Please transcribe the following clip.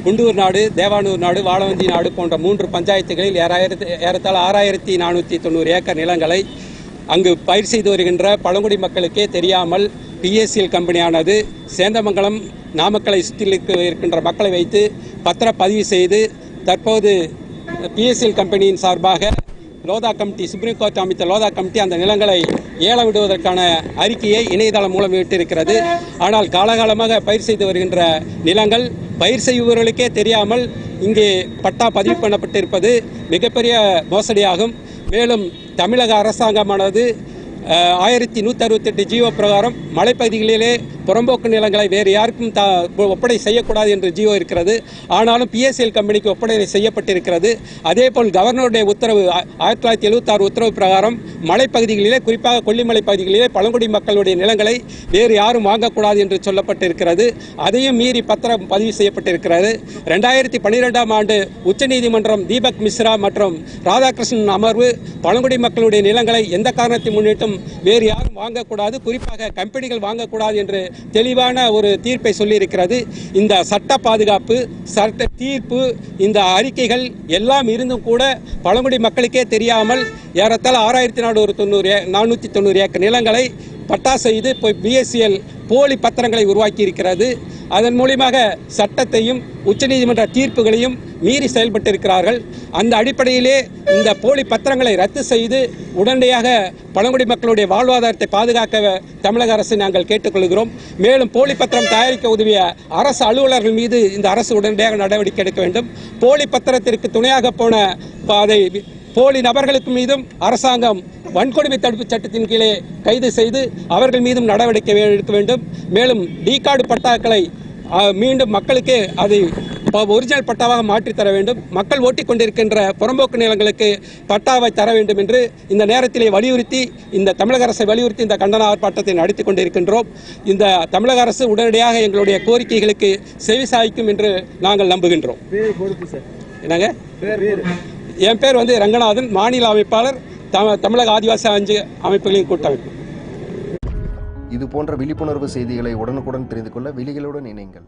குண்டூர் நாடு தேவானூர் நாடு வாழவந்தி நாடு போன்ற மூன்று பஞ்சாயத்துகளில் ஏறாயிரத்து ஏறத்தாழ ஆறாயிரத்தி நானூற்றி தொண்ணூறு ஏக்கர் நிலங்களை அங்கு பயிர் செய்து வருகின்ற பழங்குடி மக்களுக்கே தெரியாமல் பிஎஸ்சிஎல் கம்பெனியானது சேந்தமங்கலம் நாமக்கலை சுற்றிலிருக்க இருக்கின்ற மக்களை வைத்து பத்திரப்பதிவு செய்து தற்போது பிஎஸ்சிஎல் கம்பெனியின் சார்பாக லோதா கமிட்டி சுப்ரீம் கோர்ட் அமைத்த லோதா கமிட்டி அந்த நிலங்களை ஏல விடுவதற்கான அறிக்கையை இணையதளம் மூலம் விட்டிருக்கிறது ஆனால் காலகாலமாக பயிர் செய்து வருகின்ற நிலங்கள் பயிர் செய்பவர்களுக்கே தெரியாமல் இங்கே பட்டா பதிவு பண்ணப்பட்டிருப்பது மிகப்பெரிய மோசடியாகும். மேலும் தமிழக அரசாங்கமானது ஆயிரத்தி நூற்றி அறுபத்தெட்டு ஜியோ பிரகாரம் மலைப்பகுதிகளிலே புறம்போக்கு நிலங்களை வேறு யாருக்கும் த ஒப்படை செய்யக்கூடாது என்று ஜியோ இருக்கிறது. ஆனாலும் பிஎஸ்எல் கம்பெனிக்கு ஒப்படை செய்யப்பட்டிருக்கிறது. அதேபோல் கவர்னருடைய உத்தரவு ஆயிரத்தி தொள்ளாயிரத்தி எழுபத்தாறு உத்தரவு பிரகாரம் மலைப்பகுதிகளிலே குறிப்பாக கொல்லிமலை பகுதிகளிலே பழங்குடி மக்களுடைய நிலங்களை வேறு யாரும் வாங்கக்கூடாது என்று சொல்லப்பட்டிருக்கிறது. அதையும் மீறி பத்திரம் பதிவு செய்யப்பட்டிருக்கிறது. ரெண்டாயிரத்தி பன்னிரெண்டாம் ஆண்டு உச்சநீதிமன்றம் தீபக் மிஸ்ரா மற்றும் ராதாகிருஷ்ணன் அமர்வு பழங்குடி மக்களுடைய நிலங்களை எந்த காரணத்தை முன்னிட்டும் வேறு யாரும் வாங்கக்கூடாது. குறிப்பாக கம்பெனிகள் வாங்கக்கூடாது என்று தெளிவான ஒரு தீர்ப்பை சொல்லியிருக்கிறது. இந்த சட்ட பாதுகாப்பு சட்ட தீர்ப்பு இந்த அறிக்கைகள் எல்லாம் இருந்தும் கூட பழங்குடி மக்களுக்கே தெரியாமல் ஏறத்தாழ ஆறாயிரத்தி நானூறு தொண்ணூறு நானூற்றி தொண்ணூறு ஏக்கர் நிலங்களை பட்டா செய்து இப்போ பிஎஸ்சிஎல் போலி பத்திரங்களை உருவாக்கி இருக்கிறது அதன் மூலியமாக சட்டத்தையும் உச்சநீதிமன்ற தீர்ப்புகளையும் மீறி செயல்பட்டிருக்கிறார்கள். அந்த அடிப்படையிலே இந்த போலி பத்திரங்களை ரத்து செய்து உடனடியாக பழங்குடி மக்களுடைய வாழ்வாதாரத்தை பாதுகாக்க தமிழக அரசு நாங்கள் கேட்டுக்கொள்கிறோம். மேலும் போலி பத்திரம் தயாரிக்க உதவிய அரசு அலுவலர்கள் மீது இந்த அரசு உடனடியாக நடவடிக்கை எடுக்க வேண்டும். போலி பத்திரத்திற்கு துணையாக போன அதை போலி நபர்களுக்கு மீதும் அரசாங்கம் வன்கொடுமை தடுப்பு சட்டத்தின் கீழே கைது செய்து அவர்கள் மீதும் நடவடிக்கை எடுக்க வேண்டும். மேலும் டி கார்டு பட்டாக்களை மீண்டும் மக்களுக்கு அதை ஒரிஜினல் பட்டாவாக மாற்றி தர வேண்டும். மக்கள் ஓட்டிக் கொண்டிருக்கின்ற புறம்போக்கு நிலங்களுக்கு பட்டாவை தர வேண்டும் என்று இந்த நேரத்திலே வலியுறுத்தி இந்த தமிழக அரசை வலியுறுத்தி இந்த கண்டன ஆர்ப்பாட்டத்தை நடத்தி கொண்டிருக்கின்றோம். இந்த தமிழக அரசு உடனடியாக எங்களுடைய கோரிக்கைகளுக்கு செவிசாய்க்கும் என்று நாங்கள் நம்புகின்றோம். என்னங்க? என் பேர் வந்து ரங்கநாதன் மாநில அமைப்பாளர் தமிழக ஆதிவாசி அஞ்சு அமைப்புகளின் கூட்டமைப்பு. இது போன்ற விழிப்புணர்வு செய்திகளை உடனுக்குடன் தெரிந்து கொள்ள விழிகளுடன் இணைங்கள்.